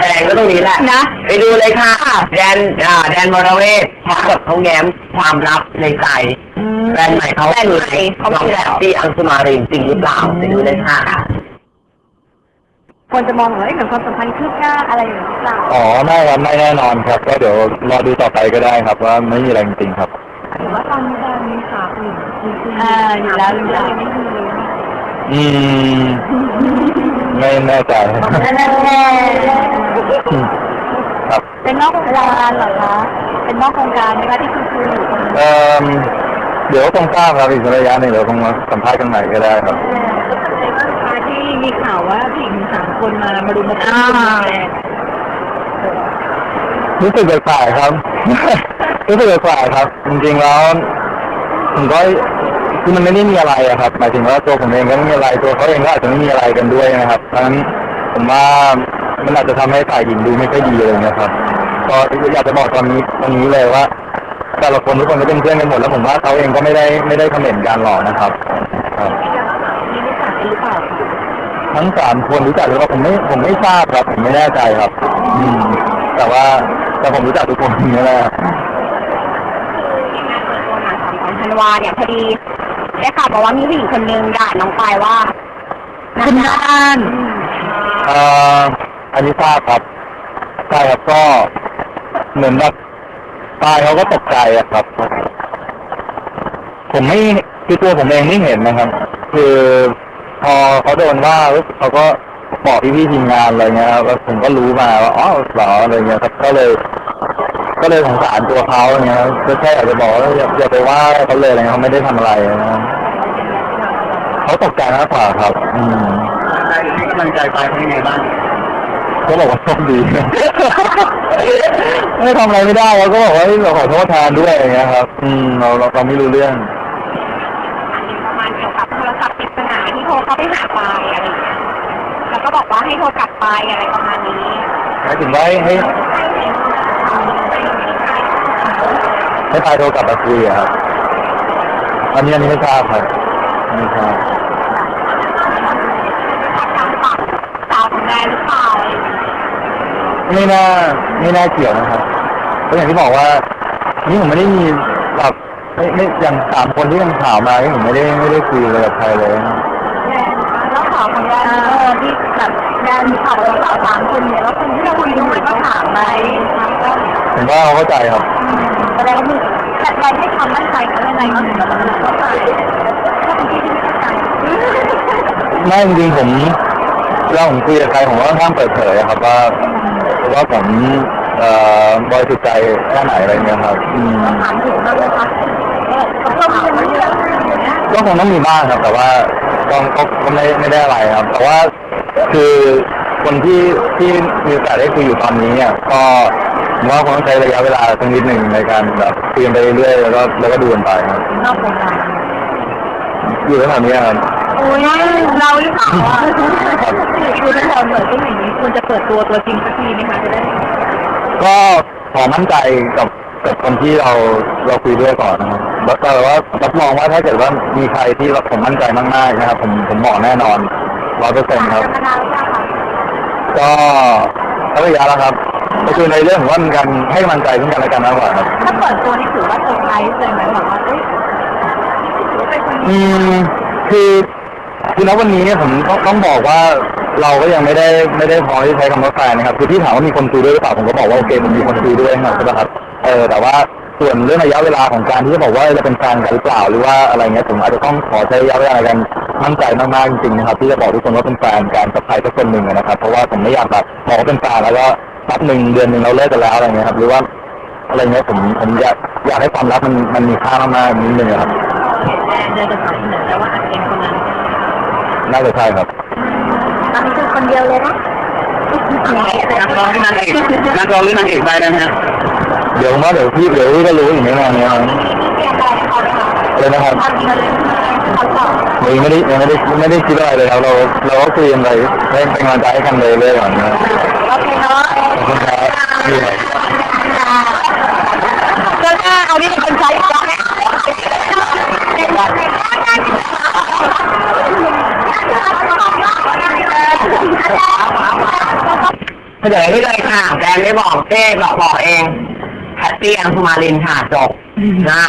แดงก็ตรงนี้แหละ นะ ไปดูเลยค่ะ แดนอ่าแดนวรเวทพร้อมกับเขาแง้มความลับในใจแฟนใหม่เขาแฟนใหม่เขาน้องมีแพแล้วตตี้อังสุมารินจริงหรือเปล่าไปดูเลยค่ะ คนจะมองว่าเอ้ยเหมือนความสัมพันธ์คืบหน้าอะไรอย่างนี้หรือเปล่าอ๋อไม่ครับไม่แน่นอนครับ ก็เดี๋ยวรอดูต่อไปก็ได้ครับ ว่าไม่มีอะไรจริงๆครับ หรือว่าตอนนี้แดนมีข่าวอื่นอ่าอยู่แล้วอยู่แล้วไม่มีอืม ไม่แน่ใจ แน่แน่ ครับเป็นนอกโครงการเหรอคะ เป็นนอกโครงการไหมคะที่คุณคุยอยู่เอ่อเดี๋ยวคงทราบครับอีกสักระยะหนึ่งเดี๋ยวคงมาสัมภาษณ์กันใหม่ก็ได้ครับที่มีข่าวว่าผู้หญิงสามคนมามาดูมาตุ้มแดงรู้สึกแปลกๆครับ รู้สึกแปลกๆครับ จริงๆแล้วผมก็คือมันไม่ได้มีอะไรอะครับ หมายถึงว่าตัวผมเองก็ไม่มีอะไรตัวเขาเองก็อาจจะไม่มีอะไรกันด้วยนะครับเพราะฉะนั้นผมว่า มันอาจจะทำให้ฝ่ายหญิงดูไม่ค่อยดีเลยนะครับก็อยากจะบอกตอนนี้ตรงนี้เลยว่า แต่ละคนทุกคนก็เป็นเพื่อนกันหมดแล้วผมว่าเขาเองก็ไม่ได้ไม่ได้คอมเมนต์กันหรอกนะครับครับนี่รู้จักกันหรือเปล่าคะทั้งสามคนรู้จักหรือเปล่าผมไม่ผมไม่ทราบครับผมไม่แน่ใจครับอืมแต่ว่าแต่ผมรู้จักทุกคนนี่แหละงานเปิดตัวหนังของของธันวาเนี่ยพอดีได้ข่าวบอกว่ามีผู้หญิงคนนึงด่าน้องปายว่าคุณด้านเอ่อ อันนี้ทราบครับใช่ครับก็เหมือนแบบตายเขาก็ตกใจอะครับ ผมไม่คือตัวผมเองไม่เห็นนะครับ คือพอเขาโดนว่าเขาก็บอกพี่ๆทีมงานอะไรเงี้ยครับแล้วผมก็รู้มาว่าอ๋อหรออะไรเงี้ยครับก็เลย ก็เลยสงสารตัวเขาอย่างเงี้ยก็แค่อยากจะบอกว่าอย่าอย่าไปว่าเขาเลยอะไรเงี้ยเขาไม่ได้ทำอะไรนะเขาตกใจมากกว่าครับ อืมกำลังใจไปเป็นยังไงบ้าง เขาบอกว่าโชคดี ไม่ทำอะไรไม่ได้เราก็บอกว่าเฮ้ยเราขอโทษแทนด้วยอย่างเงี้ยครับ อืมเราเราเราไม่รู้เรื่อง ประมาณเกี่ยวกับโทรศัพท์ปริศนาที่โทรเข้าไปหาปายอะไรอย่างเงี้ยแล้วก็บอกว่าให้โทรกลับไปอะไรประมาณนี้หมายถึงว่าให้ให้ให้พายโทรกลับมาคุยอะครับ อันนี้อันนี้ไม่ทราบครับไม่ทราบ การปรับสาวของแดนหรือเปล่าอะไรอย่างเงี้ย ไม่น่าไม่น่าเกี่ยวนะครับเพราะอย่างที่บอกว่า นี่ผมไม่ได้มีแบบไม่ไม่อย่างสามคนที่ยังข่าวมาที่ผมไม่ได้ไม่ได้คุยเลยกับใครเลยนะแล้วข่าวของแดนเออที่แบบแดนมีข่าวกับสาวสามคนเนี่ยแล้วคนที่เราคุยด้วยก็ถามไหมผมว่าเขาเข้าใจครับแสดงว่ามีแต่แดนให้ความมั่นใจเขายังไงก็ถึงแบบเข้าใจถ้าเป็นที่ที่ไม่เข้าใจไม่จริงๆผมเวลาผมคุยกับใครผมก็ค่อนข้างเปิดเผยอะครับว่า ว่าผมเอ่อบริสุทธิ์ใจแค่ไหนอะไรเงี้ยครับอืมถามถึงบ้างไหมคะเออเขาถามว่าเรื่องอะไรอย่างเงี้ยก็คงต้องมีบ้างครับ แต่ว่าก็ก็ก็ไม่ไม่ได้อะไรครับ แต่ว่าคือคนที่ที่มีโอกาสได้คุยอยู่ตอนนี้เนี่ยก็ผมว่าคงต้องใช้ระยะเวลาสักนิดหนึ่งในการแบบคุยกันไปเรื่อยๆแล้วก็แล้วก็ดูกันไปครับ นอกวงการ อยู่แถวๆนี้ครับโอ้ยเราหรือเปล่าอะคือถ้าเราเปิดที่ไหนนี้ควรจะเปิดตัวตัวจริงสักทีไหมคะจะได้ก็ขอมั่นใจกับกับคนที่เราเราคุยด้วยก่อนนะครับแล้วก็ว่ารับรองว่าถ้าเกิดว่ามีใครที่เราผมมั่นใจมากๆนะครับ ผมผมบอกแน่นอนร้อยเปอร์เซ็นต์ครับมานานแล้วค่ะก็สักระยะแล้วครับก็คือในเรื่องของว่ามีการให้กำลังใจซึ่งกันและกันมากกว่าครับถ้าเปิดตัวนี่ถือว่าเซอร์ไพรส์เลยไหมแบบว่าเอ้ยถื อืมคือคือณวันนี้เนี่ยผมต้องต้องบอกว่าเราก็ยังไม่ได้ไม่ได้พอที่ใช้คำว่าแฟนนะครับคือที่ถามว่ามีคนคุยด้วยหรือเปล่าผมก็บอกว่าโอเคผมมีคนคุยด้วยนะครับใช่ปะครับเออแต่ว่าส่วนเรื่องระยะเวลาของการที่จะบอกว่าจะเป็นแฟนกันหรือเปล่าหรือว่าอะไรเงี้ยผมอาจจะต้องขอใช้ระยะเวลาในการมั่นใจมากๆจริงๆนะครับที่จะบอกทุกคนว่าเป็นแฟนกันกับใครสักคนหนึ่งนะครับ เพราะว่าผมไม่อยากแบบบอกว่าเป็นแฟนแล้วก็แป๊บหนึ่งเดือนหนึ่งเราเลิกกันแล้วอะไรเงี้ยครับหรือว่าอะไรเงี้ยผมผมอยากอยากให้ความรักมันมันมีค่ามากๆนิดนึงอะครับ เดินจะถามเสนอแล้วว่าอาจเป็นคนนั้นน่าจะใช่ครับตอนนี้คือคนเดียวเลยนะนักร้องหรือนางเอกนักร้องหรือนางเอกได้ไหมฮะเดี๋ยวผมว่าเดี๋ยวพี่เดี๋ยวพี่ก็รู้อย่างนี้นอนเนี้ยมีอะไรเขาไหมคะเลยนะครับทำมาเลยเขาตอบยังไม่ได้ยังไม่ได้ไม่ได้คิดอะไรเลยครับเราเราก็คุยกันไปให้เป็นกำลังใจให้กันเลยเรื่อยๆก่อนนะครับโอเคเนาะขอบคุณครับพี่ครับก็ถ้าเอานี่เป็นคนใช้ เฉลยได้เลยค่ะแดนไม่บอกเต้บอกบอกเองแฮปปี้อังสุมารินค่ะจบนะ